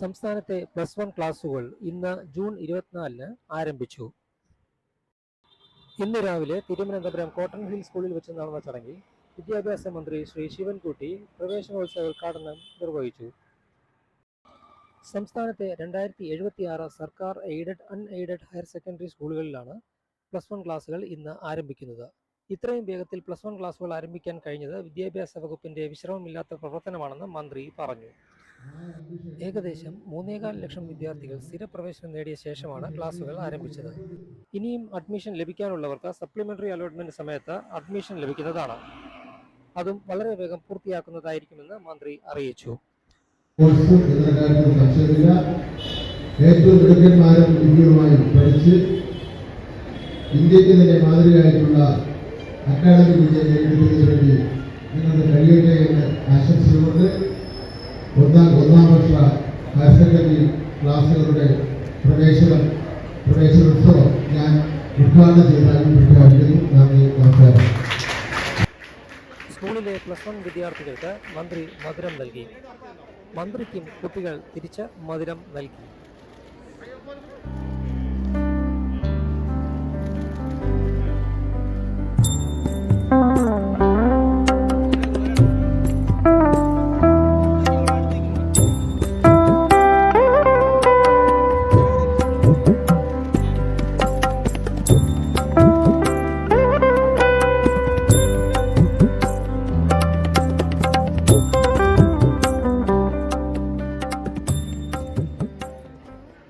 സംസ്ഥാനത്തെ plus one ക്ലാസുകൾ ഇന്ന് ജൂൺ ഇരുപത്തിനാലിന് ആരംഭിച്ചു. ഇന്ന് രാവിലെ തിരുവനന്തപുരം കോട്ടൺ ഹിൽ സ്കൂളിൽ വെച്ച് നടന്ന ചടങ്ങിൽ വിദ്യാഭ്യാസ മന്ത്രി ശ്രീ ശിവൻകുട്ടി പ്രവേശനോത്സവ ഉദ്ഘാടനം നിർവഹിച്ചു. സംസ്ഥാനത്തെ രണ്ടായിരത്തി എഴുപത്തി ആറ് സർക്കാർ എയ്ഡഡ് അൺഎയ്ഡഡ് ഹയർ സെക്കൻഡറി സ്കൂളുകളിലാണ് പ്ലസ് വൺ ക്ലാസുകൾ ഇന്ന് ആരംഭിക്കുന്നത്. ഇത്രയും വേഗത്തിൽ പ്ലസ് വൺ ക്ലാസുകൾ ആരംഭിക്കാൻ കഴിഞ്ഞത് വിദ്യാഭ്യാസ വകുപ്പിന്റെ വിശ്രമമില്ലാത്ത പ്രവർത്തനമാണെന്ന് മന്ത്രി പറഞ്ഞു. ഏകദേശം മൂന്നേകാൽ ലക്ഷം വിദ്യാർത്ഥികൾ സ്ഥിരപ്രവേശനം നേടിയ ശേഷമാണ് ക്ലാസുകൾ ആരംഭിച്ചത്. ഇനിയും അഡ്മിഷൻ ലഭിക്കാനുള്ളവർക്ക് സപ്ലിമെന്ററി അലോട്ട്മെന്റ് സമയത്ത് അഡ്മിഷൻ ലഭിക്കുന്നതാണ്. അതും വളരെ വേഗം പൂർത്തിയാക്കുന്നതായിരിക്കുമെന്ന് മന്ത്രി അറിയിച്ചു. ഏറ്റവും മിടുക്കന്മാരും വിദ്യയുമായി പഠിച്ച് ഇന്ത്യയ്ക്ക് തന്നെ മാതൃകയായിട്ടുള്ള അക്കാഡമിക് വിജയം നേടിയെടുക്കുന്നതിന് വേണ്ടി നിങ്ങൾക്ക് കഴിയട്ടെ എന്ന് ആശംസിച്ചുകൊണ്ട് ഒന്നാം ഹയർ സെക്കൻഡറി ക്ലാസ്സുകളുടെ പ്രവേശനം പ്രവേശനോത്സവം ഞാൻ ഉദ്ഘാടനം ചെയ്താലും പ്രഖ്യാപിക്കുന്നു നന്ദി നമസ്കാരം. സ്കൂളിലെ പ്ലസ് വൺ വിദ്യാർത്ഥികൾക്ക് മന്ത്രി മധുരം നൽകി. മന്ത്രിക്കും കുട്ടികൾ തിരിച്ച് മധുരം നൽകി.